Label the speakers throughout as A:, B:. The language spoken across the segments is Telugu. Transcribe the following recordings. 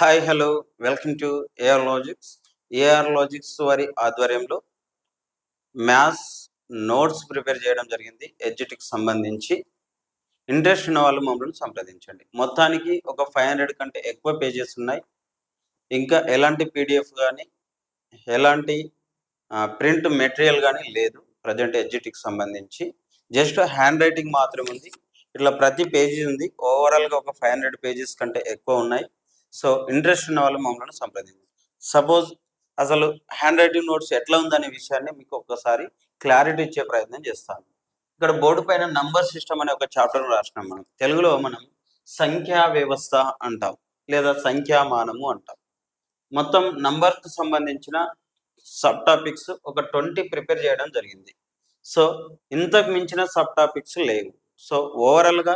A: Hi hello welcome to AR Logics AR Logics వారి ఆధ్వర్యంలో మ్యాథ్స్ నోట్స్ ప్రిపేర్ చేయడం జరిగింది. ఎడ్జిటికి సంబంధించి ఇంట్రెస్ట్ ఉన్న వాళ్ళు మమ్మల్ని సంప్రదించండి. మొత్తానికి ఒక ఫైవ్ హండ్రెడ్ కంటే ఎక్కువ పేజెస్ ఉన్నాయి. ఇంకా ఎలాంటి పీడిఎఫ్ కానీ ఎలాంటి ప్రింట్ మెటీరియల్ కానీ లేదు. ప్రజెంట్ ఎడ్జిటికి సంబంధించి జస్ట్ హ్యాండ్ రైటింగ్ మాత్రమే ఉంది ఇట్లా ప్రతి పేజీ ఉంది. ఓవరాల్గా ఒక ఫైవ్ హండ్రెడ్ పేజెస్ కంటే ఎక్కువ ఉన్నాయి. సో ఇంట్రెస్ట్ ఉన్న వాళ్ళు మమ్మల్ని సంప్రదించండి. సపోజ్ అసలు హ్యాండ్ రైటింగ్ నోట్స్ ఎట్లా ఉందనే విషయాన్ని మీకు ఒక్కసారి క్లారిటీ ఇచ్చే ప్రయత్నం చేస్తాను. ఇక్కడ బోర్డు పైన నంబర్ సిస్టమ్ అనే ఒక చాప్టర్ రాసినాం మనం. తెలుగులో మనం సంఖ్యా వ్యవస్థ అంటాం లేదా సంఖ్యామానము అంటాం. మొత్తం నంబర్కు సంబంధించిన సబ్ టాపిక్స్ ఒక ట్వంటీ ప్రిపేర్ చేయడం జరిగింది. సో ఇంతకు మించిన సబ్ టాపిక్స్ లేవు. సో ఓవరాల్గా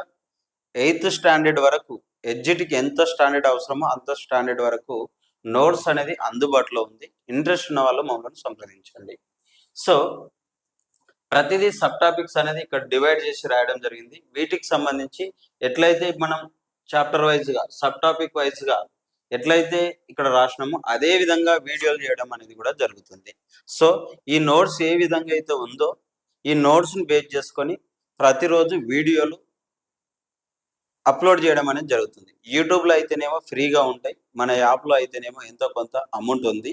A: ఎయిత్ స్టాండర్డ్ వరకు ఎడ్జిట్కి ఎంత స్టాండర్డ్ అవసరమో అంత స్టాండర్డ్ వరకు నోట్స్ అనేది అందుబాటులో ఉంది. ఇంట్రెస్ట్ ఉన్న వాళ్ళు మమ్మల్ని సంప్రదించండి. సో ప్రతిదీ సబ్ టాపిక్స్ అనేది ఇక్కడ డివైడ్ చేసి రాయడం జరిగింది. వీటికి సంబంధించి ఎట్లయితే మనం చాప్టర్ వైజ్గా సబ్ టాపిక్ వైజ్గా ఎట్లయితే ఇక్కడ రాసినామో అదే విధంగా వీడియోలు చేయడం అనేది కూడా జరుగుతుంది. సో ఈ నోట్స్ ఏ విధంగా అయితే ఉందో ఈ నోట్స్ని బేస్ చేసుకొని ప్రతిరోజు వీడియోలు అప్లోడ్ చేయడం అనేది జరుగుతుంది. యూట్యూబ్లో అయితేనేమో ఫ్రీగా ఉంటాయి. మన యాప్లో అయితేనేమో ఎంతో కొంత అమౌంట్ ఉంది.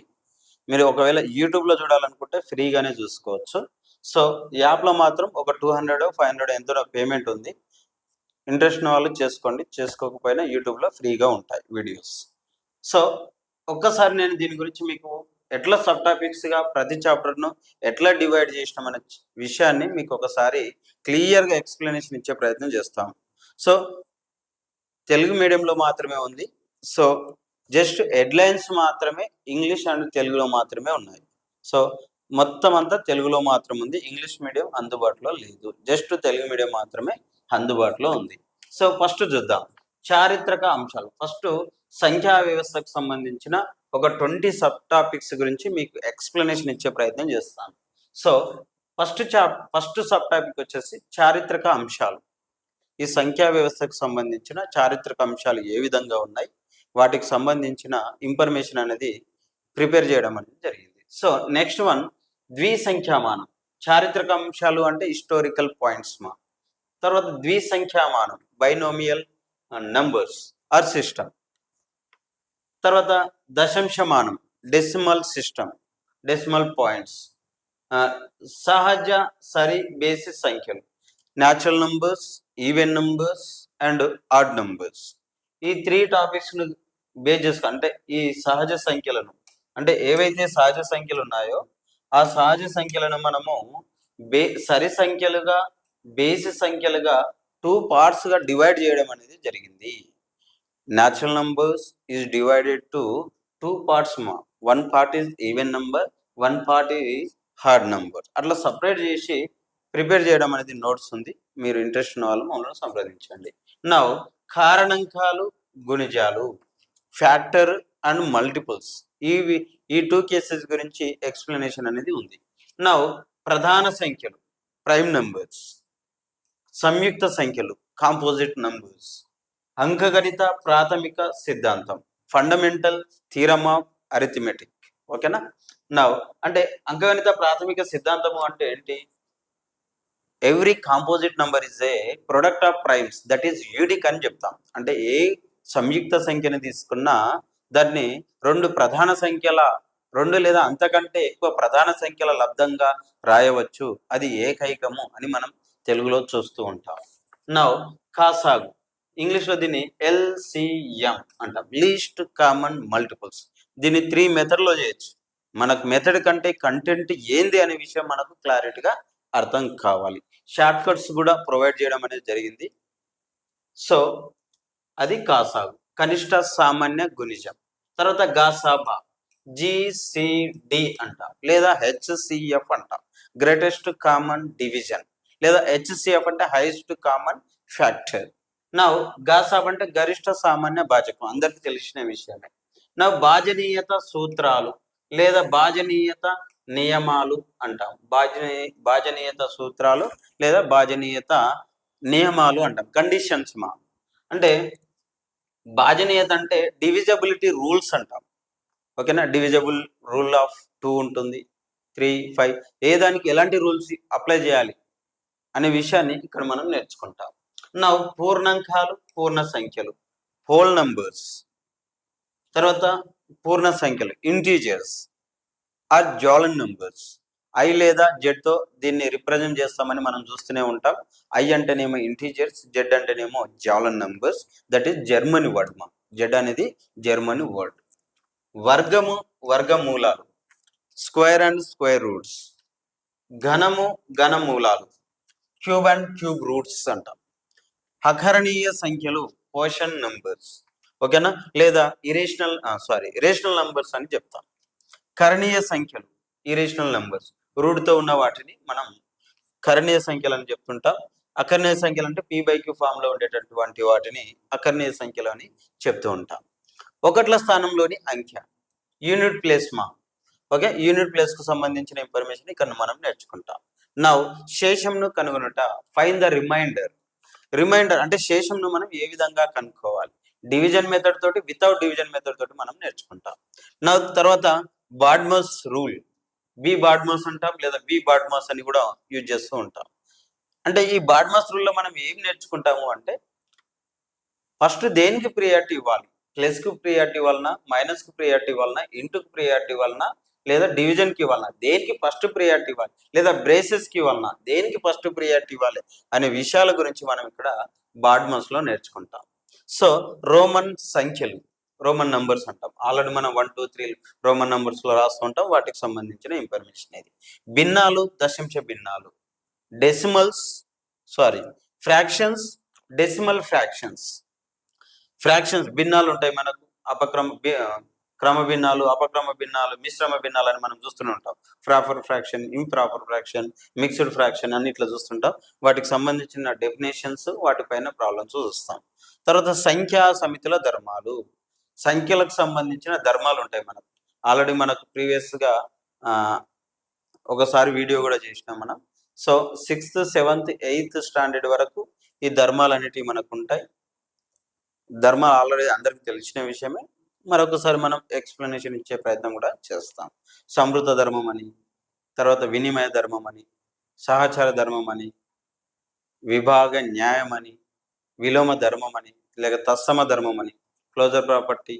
A: మీరు ఒకవేళ యూట్యూబ్లో చూడాలనుకుంటే ఫ్రీగానే చూసుకోవచ్చు. సో యాప్లో మాత్రం ఒక టూ హండ్రెడ్ ఫైవ్ హండ్రెడ్ ఎంతో పేమెంట్ ఉంది. ఇంట్రెస్ట్ వాళ్ళు చేసుకోండి. చేసుకోకపోయినా యూట్యూబ్లో ఫ్రీగా ఉంటాయి వీడియోస్. సో ఒక్కసారి నేను దీని గురించి మీకు ఎట్లా సబ్ టాపిక్స్గా ప్రతి చాప్టర్ను ఎట్లా డివైడ్ చేసినాం అనే విషయాన్ని మీకు ఒకసారి క్లియర్గా ఎక్స్ప్లెనేషన్ ఇచ్చే ప్రయత్నం చేస్తాం సో తెలుగు మీడియంలో మాత్రమే ఉంది. సో జస్ట్ హెడ్లైన్స్ మాత్రమే ఇంగ్లీష్ అండ్ తెలుగులో మాత్రమే ఉన్నాయి. సో మొత్తం అంతా తెలుగులో మాత్రం ఉంది. ఇంగ్లీష్ మీడియం అందుబాటులో లేదు. జస్ట్ తెలుగు మీడియం మాత్రమే అందుబాటులో ఉంది. సో ఫస్ట్ చూద్దాం. చారిత్రక అంశాలు. ఫస్ట్ సంఖ్యా వ్యవస్థకు సంబంధించిన ఒక ట్వంటీ సబ్ టాపిక్స్ గురించి మీకు ఎక్స్ప్లెనేషన్ ఇచ్చే ప్రయత్నం చేస్తాను. సో ఫస్ట్ చా ఫస్ట్ సబ్ టాపిక్ వచ్చేసి చారిత్రక అంశాలు. ఈ సంఖ్యా వ్యవస్థకు సంబంధించిన చారిత్రక అంశాలు ఏ విధంగా ఉన్నాయి? వాటికి సంబంధించిన ఇన్ఫర్మేషన్ అనేది ప్రిపేర్ చేయడం అనేది జరిగింది. సో నెక్స్ట్ వన్ ద్విసంఖ్యామానం. చారిత్రక అంశాలు అంటే హిస్టారికల్ పాయింట్స్ మా. తర్వాత ద్విసంఖ్యామానం బైనోమియల్ నంబర్స్ ఆర్ సిస్టమ్ తర్వాత దశంశమానం డెసిమల్ సిస్టమ్ డెసిమల్ పాయింట్స్ సహజ సరి బేసిస్ సంఖ్యలు. Natural numbers even numbers and odd numbers ఈ త్రీ టాపిక్స్ను బేస్ చేసుకు అంటే ఈ సహజ సంఖ్యలను అంటే ఏవైతే సహజ సంఖ్యలు ఉన్నాయో ఆ సహజ సంఖ్యలను మనము బే సరి సంఖ్యలుగా బేసి సంఖ్యలుగా టూ పార్ట్స్గా డివైడ్ చేయడం అనేది జరిగింది. Natural numbers is divided to two parts మా. One part is even number one part is odd number అట్లా సపరేట్ చేసి ప్రిపేర్ చేయడం అనేది నోట్స్ ఉంది. మీరు ఇంట్రెస్ట్ ఉన్న వాళ్ళు మమ్మల్ని సంప్రదించండి. నౌ కారణంకాలు గుణిజాలు ఫ్యాక్టర్ అండ్ మల్టిపుల్స్ ఇవి ఈ టూ కేసెస్ గురించి ఎక్స్ప్లెనేషన్ అనేది ఉంది. నౌ ప్రధాన సంఖ్యలు ప్రైమ్ నంబర్స్ సంయుక్త సంఖ్యలు కాంపోజిట్ నంబర్స్ అంకగణిత ప్రాథమిక సిద్ధాంతం ఫండమెంటల్ థీరమ్ ఆఫ్ అరిథమెటిక్. ఓకేనా? నవ్ అంటే అంకగణిత ప్రాథమిక సిద్ధాంతము అంటే ఏంటి? Every composite number is a product of primes that is unique అని చెప్తాం. అంటే ఏ సంయుక్త సంఖ్యని తీసుకున్నా దాన్ని రెండు ప్రధాన సంఖ్యల రెండు లేదా అంతకంటే ఎక్కువ ప్రధాన సంఖ్యల లబ్ధంగా రాయవచ్చు. అది ఏకైకము అని మనం తెలుగులో చూస్తూ ఉంటాం. నౌ కాసాగు ఇంగ్లీష్లో దీన్ని ఎల్సిఎం అంటాం. లీస్ట్ కామన్ మల్టిపుల్స్ దీన్ని త్రీ మెథడ్లో చేయొచ్చు. మనకు మెథడ్ కంటే కంటెంట్ ఏంది అనే విషయం మనకు క్లారిటీగా అర్థం కావాలి. షార్ట్ కట్స్ కూడా ప్రొవైడ్ చేయడం అనేది జరిగింది. సో అది కాసాగు కనిష్ట సామాన్య గుణిజం. తర్వాత గాసాబా జిసిడి అంట లేదా హెచ్సిఎఫ్ అంట గ్రేటెస్ట్ కామన్ డివిజన్ లేదా హెచ్సిఎఫ్ అంటే హైయెస్ట్ కామన్ ఫ్యాక్టర్. నా గాసాబ్ అంటే గరిష్ట సామాన్య భాజకం అందరికి తెలిసిన విషయమే. నా భాజనీయత సూత్రాలు లేదా భాజనీయత నియమాలు అంటాం. భాజనీ భాజనీయత సూత్రాలు లేదా భాజనీయత నియమాలు అంటాం. కండిషన్స్ మా. అంటే భాజనీయత అంటే డివిజబిలిటీ రూల్స్ అంటాం. ఓకేనా? డివిజబుల్ రూల్ ఆఫ్ టూ ఉంటుంది. Three five. ఏ దానికి ఎలాంటి రూల్స్ అప్లై చేయాలి అనే విషయాన్ని ఇక్కడ మనం నేర్చుకుంటాం. నా పూర్ణాంకాలు పూర్ణ సంఖ్యలు. Whole numbers. తర్వాత పూర్ణ సంఖ్యలు integers. Or Zahlen numbers. I లేదా జెడ్తో దీన్ని రిప్రజెంట్ చేస్తామని మనం చూస్తూనే ఉంటాం. ఐ అంటేనేమో ఇంటీజర్స్ జెడ్ అంటేనేమో Zahlen numbers. That is Germany word మా. జెడ్ అనేది జర్మనీ వర్డ్. వర్గము వర్గమూలాలు. Square and square roots. ఘనము ఘనమూలాలు. క్యూబ్ అండ్ క్యూబ్ రూట్స్ అంటాం. అకరణీయ సంఖ్యలు పోషన్ నంబర్స్. ఓకేనా? లేదా ఇరేషనల్ సారీ రేషనల్ నంబర్స్ అని చెప్తాం. కరణీయ సంఖ్యలు ఇరేషనల్ నెంబర్స్ రూట్తో ఉన్న వాటిని మనం కరణీయ సంఖ్యలు అని చెప్తుంటాం. అకర్ణీయ సంఖ్యలు అంటే పీ బై క్యూ ఫామ్లో ఉండేటటువంటి వాటిని అకర్ణీయ సంఖ్యలు అని చెప్తూ ఉంటాం. ఒకట్ల స్థానంలోని అంకె యూనిట్ ప్లేస్ మా. ఓకే యూనిట్ ప్లేస్కు సంబంధించిన ఇన్ఫర్మేషన్ ఇక్కడ మనం నేర్చుకుంటాం. నౌ శేషంను కనుగొనుట ఫైన్ ద రిమైండర్ రిమైండర్ అంటే శేషంను మనం ఏ విధంగా కనుక్కోవాలి? డివిజన్ మెథడ్ తోటి వితౌట్ డివిజన్ మెథడ్ తోటి మనం నేర్చుకుంటాం. నా తర్వాత బాడ్మస్ రూల్. బి బాడ్మస్ అంటాం లేదా బి బాడ్మస్ అని కూడా యూజ్ చేస్తూ ఉంటాం. అంటే ఈ బాడ్మస్ రూల్లో మనం ఏం నేర్చుకుంటాము అంటే ఫస్ట్ దేనికి ప్రియారిటీ ఇవ్వాలి? ప్లస్కు ప్రియారిటీ వలన మైనస్కు ప్రియారిటీ వలన ఇంటుకు ప్రియారిటీ వలన లేదా డివిజన్కి వలన? దేనికి ఫస్ట్ ప్రియారిటీ ఇవ్వాలి? లేదా బ్రేసెస్కి వలన? దేనికి ఫస్ట్ ప్రియారిటీ ఇవ్వాలి? అనే విషయాల గురించి మనం ఇక్కడ బాడ్మస్లో నేర్చుకుంటాం. సో రోమన్ సంఖ్యలు. రోమన్ నంబర్స్ అంటాం. ఆల్రెడీ మనం వన్ టూ త్రీ రోమన్ నంబర్స్లో రాస్తూ ఉంటాం. వాటికి సంబంధించిన ఇన్ఫర్మేషన్ ఇది. భిన్నాలు దశంశ భిన్నాలు. Decimals sorry fractions decimal fractions. Fractions భిన్నాలు ఉంటాయి మనకు. అపక్రమ క్రమ భిన్నాలు అపక్రమ భిన్నాలు మిశ్రమ భిన్నాలు అని మనం చూస్తూనే ఉంటాం. Proper fraction improper fraction mixed fraction అన్ని ఇట్లా చూస్తుంటాం. వాటికి సంబంధించిన డెఫినేషన్స్ వాటిపైన ప్రాబ్లమ్స్ చూస్తాం. తర్వాత సంఖ్యా సమితుల ధర్మాలు. సంఖ్యలకు సంబంధించిన ధర్మాలు ఉంటాయి మనకు. ఆల్రెడీ మనకు ప్రీవియస్గా ఒకసారి వీడియో కూడా చేసినాం మనం. So sixth seventh eighth standard వరకు ఈ ధర్మాలు అనేటివి మనకు ఉంటాయి. ధర్మాలు ఆల్రెడీ అందరికి తెలిసిన విషయమే. మరొకసారి మనం ఎక్స్ప్లెనేషన్ ఇచ్చే ప్రయత్నం కూడా చేస్తాం. సమృద్ధ ధర్మం అని తర్వాత వినిమయ ధర్మం అని సహచార ధర్మం అని విభాగ న్యాయం అని విలోమ ధర్మం అని లేక తత్సమ ధర్మం అని closure property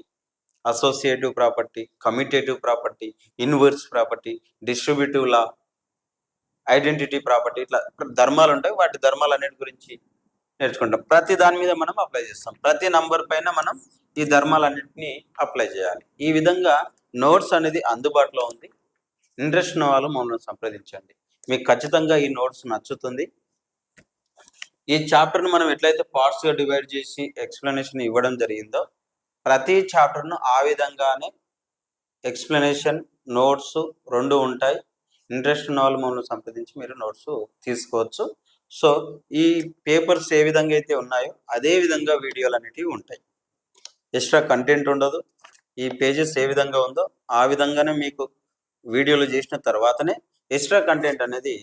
A: associative property commutative property inverse property distributive law identity property ఇట్లా ధర్మాలు ఉంటాయి. వాటి ధర్మాలు అన్నిటి గురించి నేర్చుకుంటాం. ప్రతి దాని మీద మనం అప్లై చేస్తాం. ప్రతి నంబర్ పైన మనం ఈ ధర్మాలన్నింటినీ అప్లై చేయాలి. ఈ విధంగా నోట్స్ అనేది అందుబాటులో ఉంది. ఇంట్రెస్ట్ ఉన్న వాళ్ళు మమ్మల్ని సంప్రదించండి. మీకు ఖచ్చితంగా ఈ నోట్స్ నచ్చుతుంది. ఈ చాప్టర్ను మనం ఎట్లయితే పార్ట్స్గా డివైడ్ చేసి ఎక్స్ప్లెనేషన్ ఇవ్వడం జరిగిందో ప్రతి చాప్టర్ను ఆ విధంగానే ఎక్స్ప్లెనేషన్ నోట్స్ రెండు ఉంటాయి. ఇంట్రెస్ట్ ఉన్న వాళ్ళు మమ్మల్ని సంప్రదించి మీరు నోట్స్ తీసుకోవచ్చు. సో ఈ పేపర్స్ ఏ విధంగా అయితే ఉన్నాయో అదే విధంగా వీడియోలు అనేటివి ఉంటాయి. ఎక్స్ట్రా కంటెంట్ ఉండదు. ఈ పేజెస్ ఏ విధంగా ఉందో ఆ విధంగానే మీకు వీడియోలు చేసిన తర్వాతనే ఎక్స్ట్రా కంటెంట్ అనేది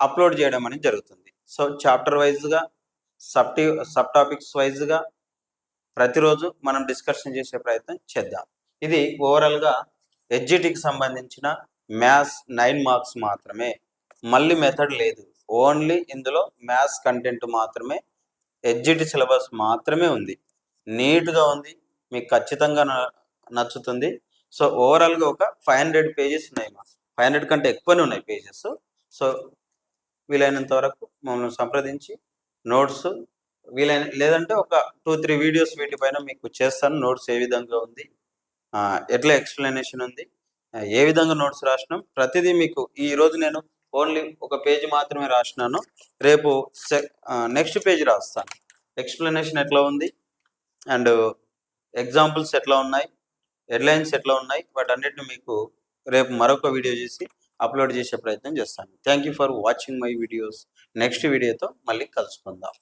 A: అప్లోడ్ చేయడం అనేది జరుగుతుంది. సో చాప్టర్ వైజ్గా సబ్ సబ్ టాపిక్స్ వైజ్గా ప్రతిరోజు మనం డిస్కషన్ చేసే ప్రయత్నం చేద్దాం. ఇది ఓవరాల్గా ఎడ్జిటికి సంబంధించిన మ్యాథ్స్ నైన్ మార్క్స్ మాత్రమే. మళ్ళీ మెథడ్ లేదు. ఓన్లీ ఇందులో మ్యాథ్స్ కంటెంట్ మాత్రమే ఎడ్జిటి సిలబస్ మాత్రమే ఉంది. నీట్గా ఉంది. మీకు ఖచ్చితంగా నచ్చుతుంది. సో ఓవరాల్గా ఒక ఫైవ్ హండ్రెడ్ పేజెస్ ఉన్నాయి మా ఫైవ్ హండ్రెడ్ కంటే ఎక్కువనే ఉన్నాయి పేజెస్ సో వీలైనంత వరకు మమ్మల్ని సంప్రదించి నోట్స్ వీలైన లేదంటే ఒక టూ త్రీ వీడియోస్ వీటిపైన మీకు చేస్తాను నోట్స్ ఏ విధంగా ఉంది ఎట్లా ఎక్స్ప్లెనేషన్ ఉంది ఏ విధంగా నోట్స్ రాసినాం ప్రతిదీ మీకు ఈ రోజు నేను ఓన్లీ ఒక పేజ్ మాత్రమే రాసినాను రేపు నెక్స్ట్ పేజ్ రాస్తాను. ఎక్స్ప్లెనేషన్ ఎట్లా ఉంది అండ్ ఎగ్జాంపుల్స్ ఎట్లా ఉన్నాయి హెడ్లైన్స్ ఎట్లా ఉన్నాయి వాటన్నిటిని మీకు రేపు మరొక వీడియో చేసి అప్లోడ్ చేసే ప్రయత్నం చేస్తాను. Thank you for watching my videos. Next వీడియోతో మళ్ళీ కలుసుకుందాం.